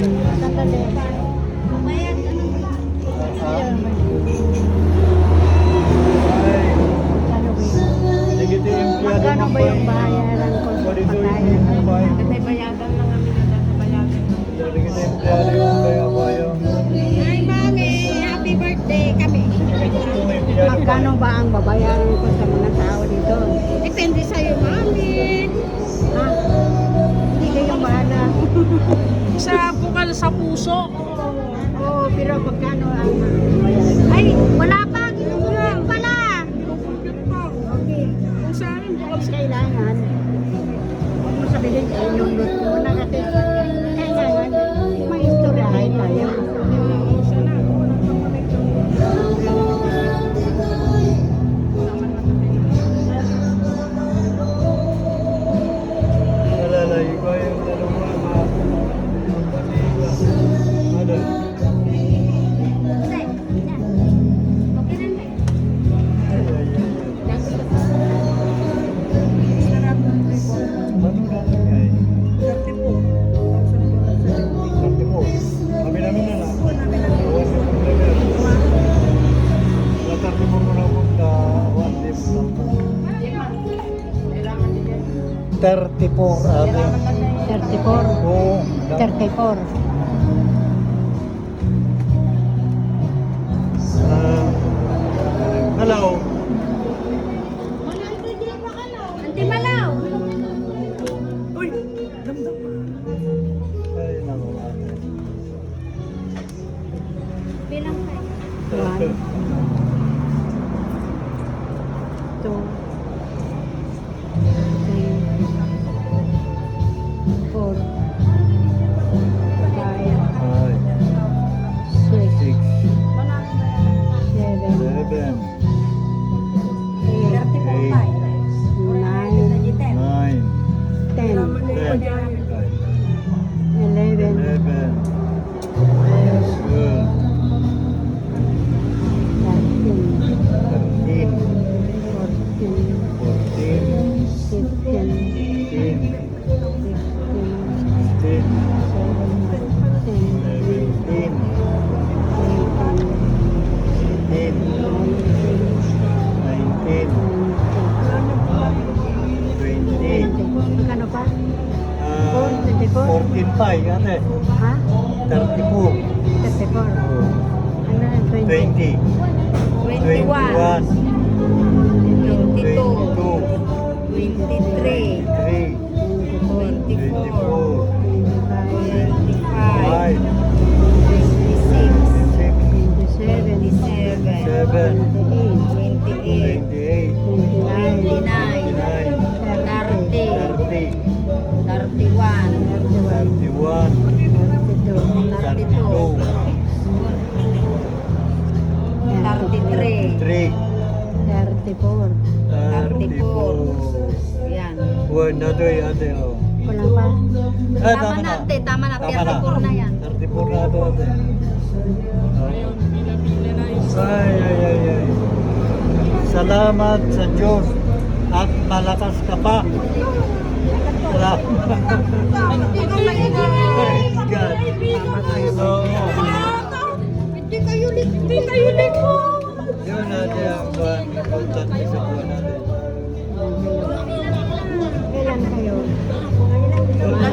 Magkano ba yung bayaran ko sa pagkain? May bayagan lang kami na sa bayagan. Hi, Mami! Happy birthday kami! Magkano ba ang babayaran ko sa mga tao dito? Depende sa'yo, Mami! Sa puso. Oo, pero magkano ang 34 ate. 34. Oo. 34. Ah, hello. Auntie Malaw. Uy, damdam. Ay, nako ate. Bilang ah. kayo. One. Two. 35, ate. Ha? 34. 34. Ano, 20? 20. 21. 22. 23. 24. 25. 26. 27. 28. 29. 30. 31. 31. 32, 33, 3. 34. 34. Yan. Word na to eh, ate. Oh. Kulang pa? Ah, Tama na, ate. Tama na. 34 na yan. 34 na to, ate. Oh. Ay, ay, ay, ay. Salamat sa Diyos at malakas ka pa. Salamat. Praise God. Oo. Hindi kayo liko. Hindi kayo liko. Yun natin ang buwan. Importante sa buwan natin. Kailan kayo? Kayo?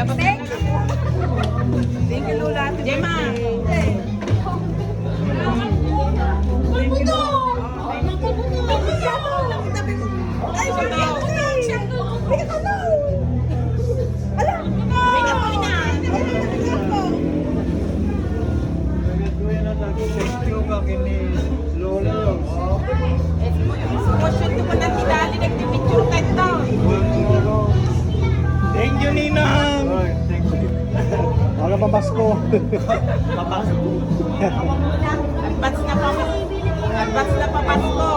Oh, yung nakakuha. Thank you, Lola. Gemma. Thank you ka kini Lola Wala pa Pasko. Advance na pa. Advance na pa Pasko.